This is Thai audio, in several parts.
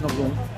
หลบล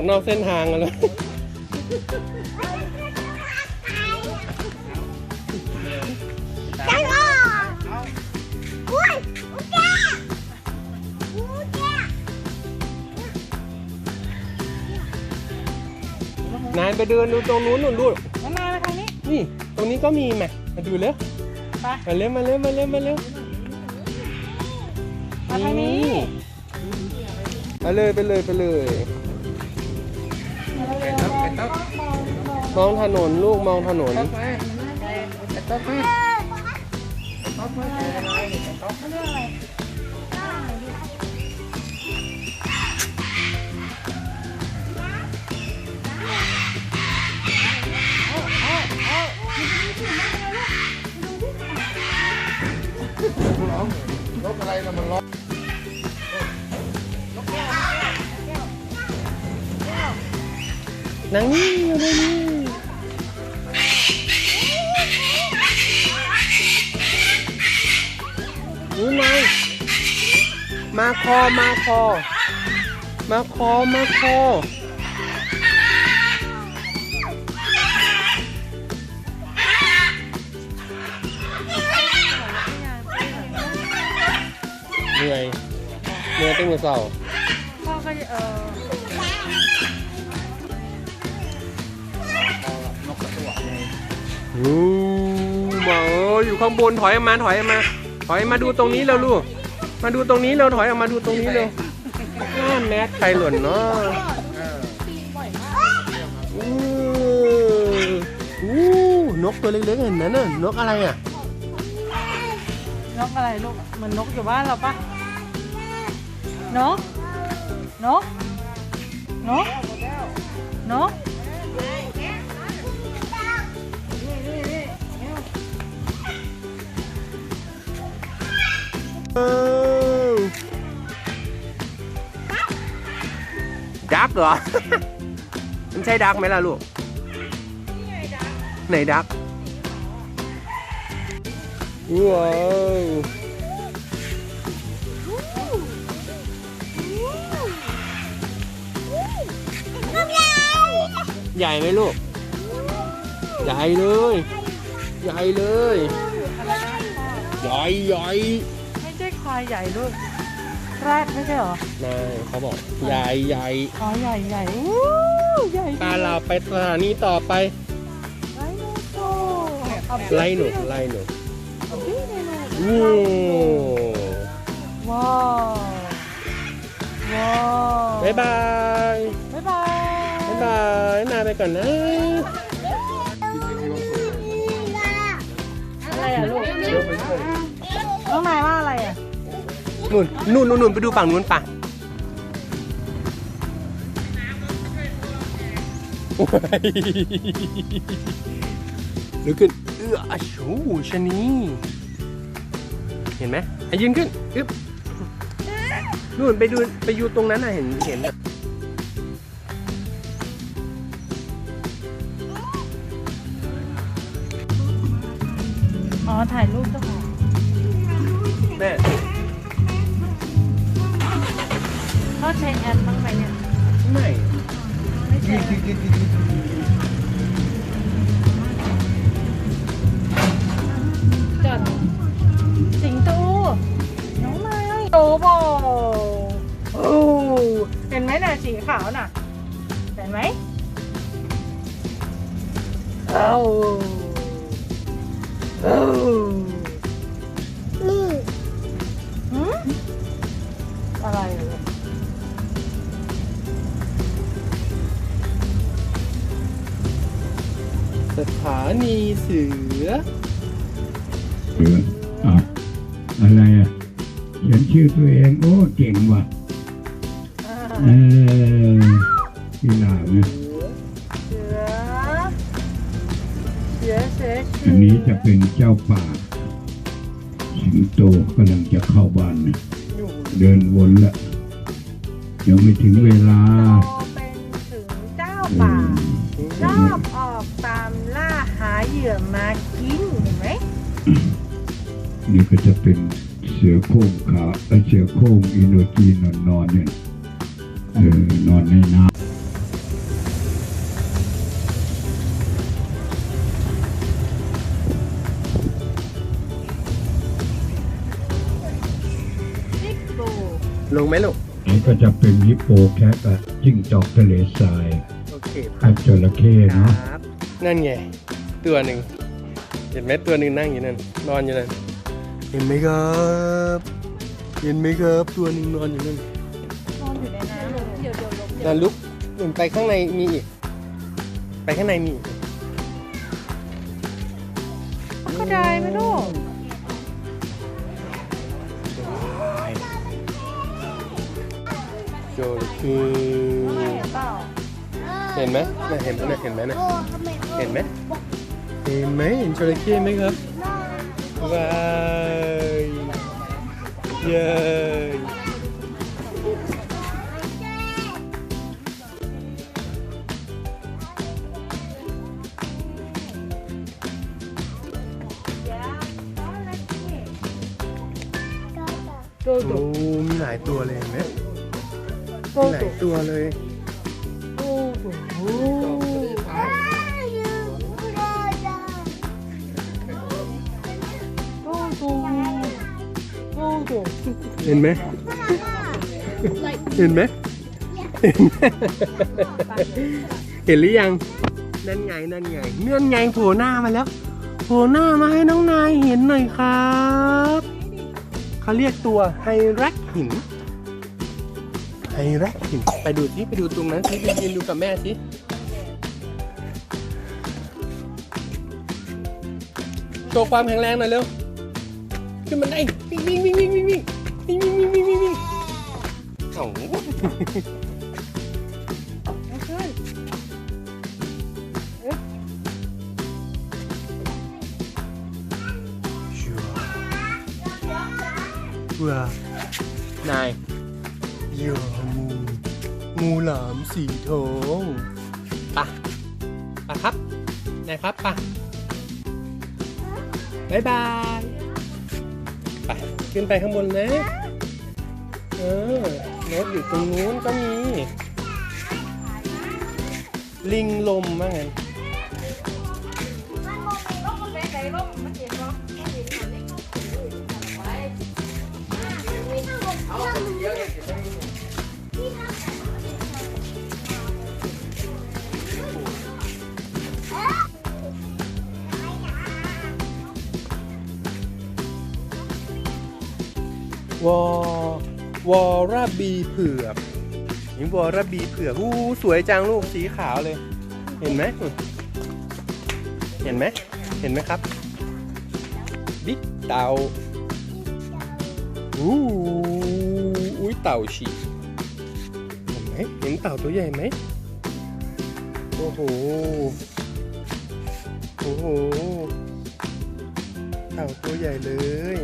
ออกนอกเส้นทางกันแล้วนายไปเดินดูตรงนู้นนู่นดูแล้วมาทางนี้ นี่ ตรงนี้ก็มีไหมมาดูเร็วไปมาเร็วมาเร็วมาเร็วมาเร็วมาทางนี้ไปเลยไปเลยไปเลย มองถนนลูกมองถนนรถอะไรนะมันร้อนนางนี่อยู่ในนี่ คอมาคอ มาคอมาคอ เหนื่อยเหนื่อยตั้งแต่เช้าพ่อก็จะเออนกกระตัวไงอู้มาเอออยู่ข้างบนถอยออกมาถอยออกมา ถอยมาดูตรงนี้แล้วลูก มาดูตรงนี้เราถอยออกมาดูตรงนี้เร็วอ้าแมสใครหล่นเนาะเอออู้อู้นกตัวเล็กๆเห็นไหมน่ะนกอะไรอะ นกอะไรลูกเหมือนนกอยู่บ้านเราปะนกนกนกนก เหรอ มันใช่ดักไหมล่ะลูก ไหนดักว้าวใหญ่ไหมลูก ใหญ่เลย ใหญ่เลยอะไรนะพ่อใหญ่ใหญ่ไม่ใช่ควายใหญ่ลูก แรดไม่ใช่เหรอนายเขาบอกใหญ่ใหญ่อ๋อใหญ่ใหญ่อู้ใหญ่ตาเราไปสถานีต่อไป ไลโนโซ่เอาพี่ไล่หนูไล่หนูเอาพี่เลยลูกอู้ว้าวว้าวบ๊ายบายบ๊ายบายบ๊ายบายนายไปก่อนนะอะไรอะลูกเดี๋ยวไปช่วยน้องนายว่าอะไรอะ นู่นนู่นนู่นนู่นไปดูฝั่งนู้นป่ะโอ้ยลุกขึ้น เอื้ออะชูชะนีเห็นไหมอะยืนขึ้นอึ๊บนู่นไปดูไปอยู่ตรงนั้นน่ะเห็นเห็นน่ะอ๋อ ถ่ายรูปเจ้าของแม่ เขาใช้แอปบ้างไหมเนี่ยไม่ไม่ใช่ยืดยืดยืดยืดยืดจดสิงโตน้องนายโตโบโอ้เห็นไหมน่ะสีขาวน่ะ เห็นไหมเอาเอานี่หืมอะไรเหรอ สถานีเสือเอออะอะไรอะเขียนชื่อตัวเองโอ้เก่งว่ะอ่าเออพี่ลาเนี่ยเสือเสือเสืออันนี้จะเป็นเจ้าป่า สิงโตกำลังจะเข้าบ้านนะเดินวนละยังไม่ถึงเวลาโตเป็นถึงเจ้าเอป่าอชอบอ ยื่อมากินเห็นไหมนี่ก็จะเป็นเสือโคร่งขาวเอ้ยเสือโคร่งอินโดจีนนนอนๆเนี่ยเออนอนในน้ซิกโบลงไหมลูกำนี่ก็จะเป็นฮิปโปแคทอะจิ้งจอกทะเลทรายโอเคอัจจระเข้เนาะครับนั่นไง ตัวหนึ่งเห็นไหมตัวหนึ่งนั่งอยู่นั่นนอนอยู่นั่นเห็นไหมครับ เห็นไหมครับตัวหนึ่งนอนอยู่นั่นนอนอยู่ในน้ำเดี๋ยวเดี๋ยวลงนั่นลุกนู่นไปข้างในมีอีกไปข้างในมีอีกก็ได้ไหมลูกโจระเข้ไม่เปล่าเห็นไหมน่ะเห็นไหมน่ะเห็นไหมน่ะเห็นไหม เห็นไหมเห็นจระเข้ไหมครับว้ายเย้ยโตโอ้โตมีหลายตัวเลยเห็นไหมโตมีหโตลายตัวเลย ห็นไหมเห็นไหมเห็นไหมเห็นหรือยัง นั่นไงนั่นไงเนื่อนไงโผล่หน้ามาแล้วโผล่หน้ามาให้น้องนายเห็นหน่อยครับเขาเรียกตัวไฮแร็กหินไฮแร็กหินไปดูสิไปดูตรงนั้นสิไปยืนดูกับแม่สิโชว์ความแข็งแรงหน่อยเร็วขึ้นบันไดวิ่งวิ่งวิ่งวิ่งวิ่ง วิ่งวิ่งวิ่งวิ่งวิ่งวิ่งโอ้โหไม่ขึ้นชัวร์ว้านายยองูงูหลามสีทองปะปะครับนายครับปะบายบาย ไป ขึ้นไปข้างบนนะ เออนกอยู่ตรงนู้นก็มี ลิงลมว่างั้นวอ วอระบีเผือกนี่วอระบีเผือกอู้สวยจังลูกสีขาวเลย เห็นไหมเห็นไหมเห็นไหมครับ บิ๊กเต่าอู้อุ้ยเต่าฉี่เห็นไหมเห็นเต่าตัวใหญ่ไหมโอ้โหโอ้โหเต่าตัวใหญ่เลย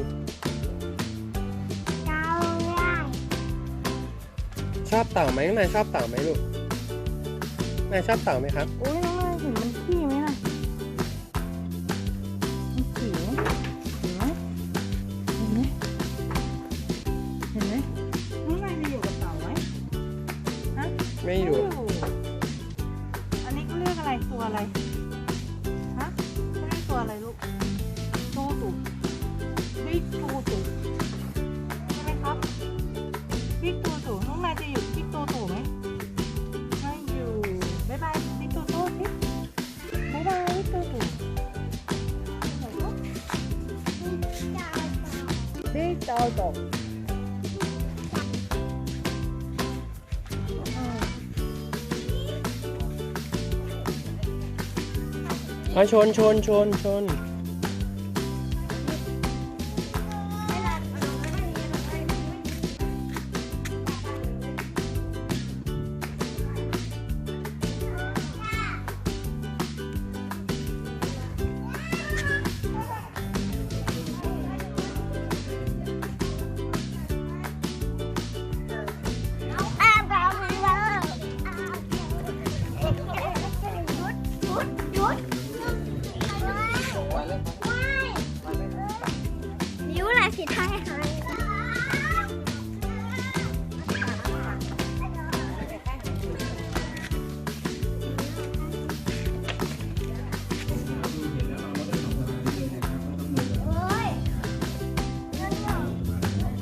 ชอบเต่าไหมนายชอบเต่าไหมลูกนายชอบเต่าไหมครับอุ้ยน้องนายเห็นมันขี้ไหมล่ะมันขี้ไหมเห็นไหมเห็นไหมเห็นไหมน้องนายจะอยู่กับเต่าไหมฮะไม่อยู่ 6 out of มาชนชนชนชน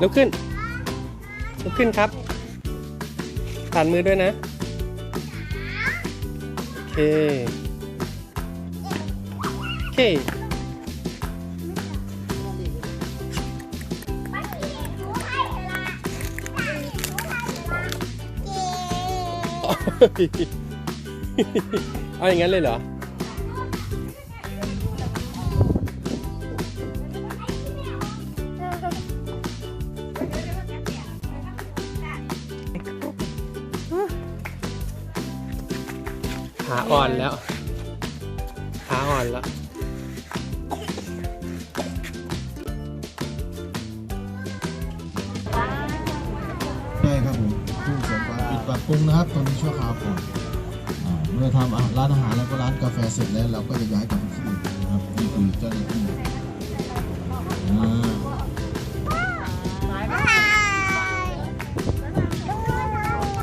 ลุกขึ้น ลุกขึ้นครับผ่านมือด้วยนะ โอเค โอเค เอาอย่างนั้นเลยเหรอ อ่อนแล้ว ขาอ่อนแล้วใช่ครับผมผู้เสริมความปิดปรับปรุงนะครับตอนนี้ชั่วคราวก่อนอ่าเมื่อทำอาหารร้านอาหารแล้วก็ร้านกาแฟเสร็จแล้วเราก็จะย้ายกลับไปที่อื่นนะครับนี่คือเจ้าหน้าที่อ่า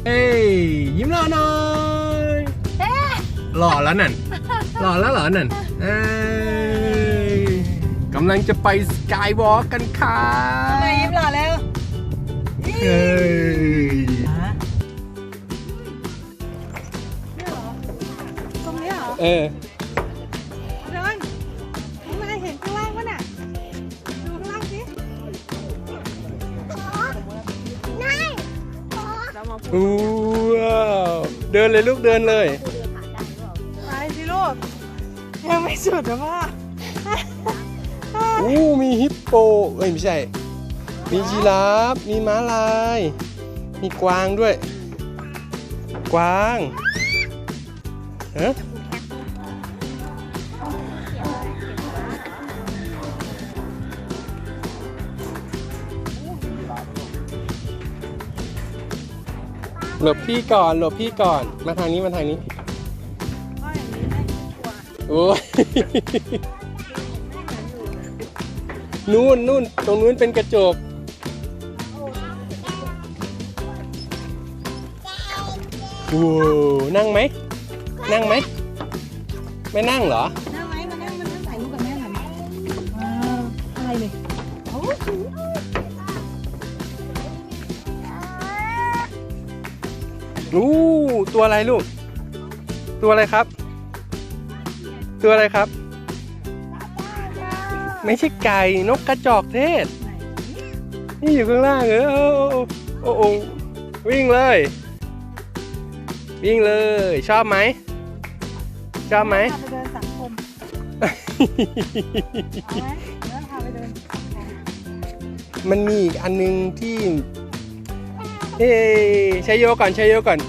เอ้ยยิ้มหล่อหน่อย หล่อแล้วนั่น หล่อแล้วเหรอนั่นเอ้ยกำลังจะไปสกายวอล์กกันค่ะทำไมยิ้มหล่อแล้วเอ้ยตรงนี้เหรอเออ เดินทำไมเห็นข้างล่างวะน่ะ ดูข้างล่างสิเรามาพูดอู้ว้าว เดินเลยลูกเดินเลย สุดนะพ่ออู้มีฮิปโป เอ้ยไม่ใช่ มียีราฟ มีม้าลาย มีกวางด้วย กวางฮะหลบพี่ก่อน หลบพี่ก่อน มาทางนี้ มาทางนี้ อ้ยนู่นนู่นตรงนู้นเป็นกระจก โอ้นั่งไหม นั่งไหม ไม่นั่งเหรอ นั่งไหมมานั่งมานั่งถ่ายรูปกับแม่หน่อยไหมว้าวอะไรเนี่ยโอ้โหอู้ตัวอะไรลูก ตัวอะไรครับ ตัวอะไรครับ ไม่ใช่ไก่นกกระจอกเทศ นี่อยู่ข้างล่างเออโอ้โอ้โอ้วิ่งเลย วิ่งเลย ชอบไหมชอบไหมไปเดินสังคมเอาไหมเดินพาไปเดินสังคมมันมีอีกอันนึงที่ เฮ้ยใช้โยก่อนใช้โยก่อน